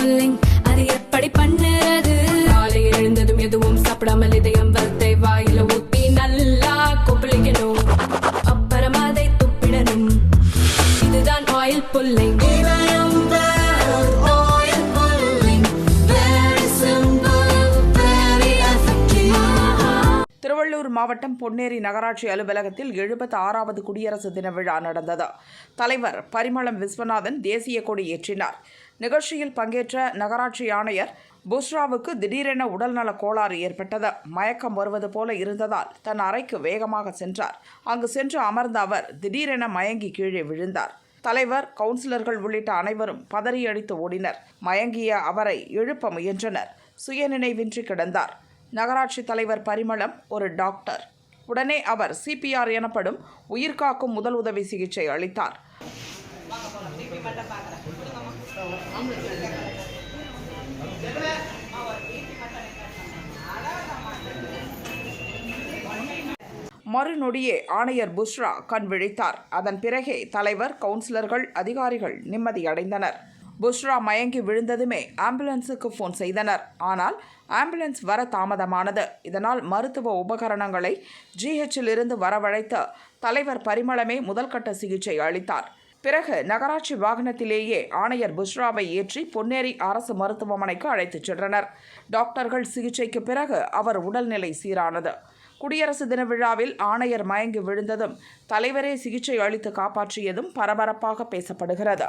Pulling அது எப்படி பண்ணுறது? காலை எழுந்ததும் எதுவும் சாப்பிடாமல் இதயம் வளர்த்தை வாயில ஊத்தி நல்லா கொப்பளிக்கணும். அப்புறம் அதை துப்பிடணும். இதுதான் ஆயில் புல்லிங் திருவள்ளூர் மாவட்டம் பொன்னேரி நகராட்சி அலுவலகத்தில் எழுபத்தி ஆறாவது குடியரசு தின விழா நடந்தது. தலைவர் பரிமளம் விஸ்வநாதன் தேசிய கொடி ஏற்றினார். நிகழ்ச்சியில் பங்கேற்ற நகராட்சி ஆணையர் புஷ்ராவுக்கு திடீரென உடல்நல கோளாறு ஏற்பட்டது. மயக்கம் வருவது போல இருந்ததால் தன் அறைக்கு வேகமாக சென்றார். அங்கு சென்று அமர்ந்த அவர் திடீரென மயங்கி கீழே விழுந்தார். தலைவர் கவுன்சிலர்கள் உள்ளிட்ட அனைவரும் பதறியடித்து ஓடினர். மயங்கிய அவரை எழுப்ப முயன்றனர். சுயநினைவின்றி கிடந்தார். நகராட்சி தலைவர் பரிமளம் ஒரு டாக்டர். உடனே அவர் சிபிஆர் எனப்படும் உயிர்காக்கும் முதல் உதவி சிகிச்சை அளித்தார். மறுநொடியே ஆணையர் புஷ்ரா கண் விழித்தார். அதன் பிறகே தலைவர் கவுன்சிலர்கள் அதிகாரிகள் நிம்மதியடைந்தனர் புஷ்ரா மயங்கி விழுந்ததுமே ஆம்புலன்ஸுக்கு ஃபோன் செய்தனர். ஆனால் ஆம்புலன்ஸ் வர தாமதமானது. இதனால் மருத்துவ உபகரணங்களை ஜிஹெச்சில் இருந்து தலைவர் பரிமளமே முதல்கட்ட சிகிச்சை அளித்தார். பிறகு நகராட்சி வாகனத்திலேயே ஆணையர் புஷ்ராவை ஏற்றி பொன்னேரி அரசு மருத்துவமனைக்கு அழைத்துச் சென்றனர். டாக்டர்கள் சிகிச்சைக்கு பிறகு அவர் உடல்நிலை சீரானது. குடியரசு தின விழாவில் ஆணையர் மயங்கி விழுந்ததும் தலைவரே சிகிச்சை அளித்து காப்பாற்றியதும் பரபரப்பாக பேசப்படுகிறது.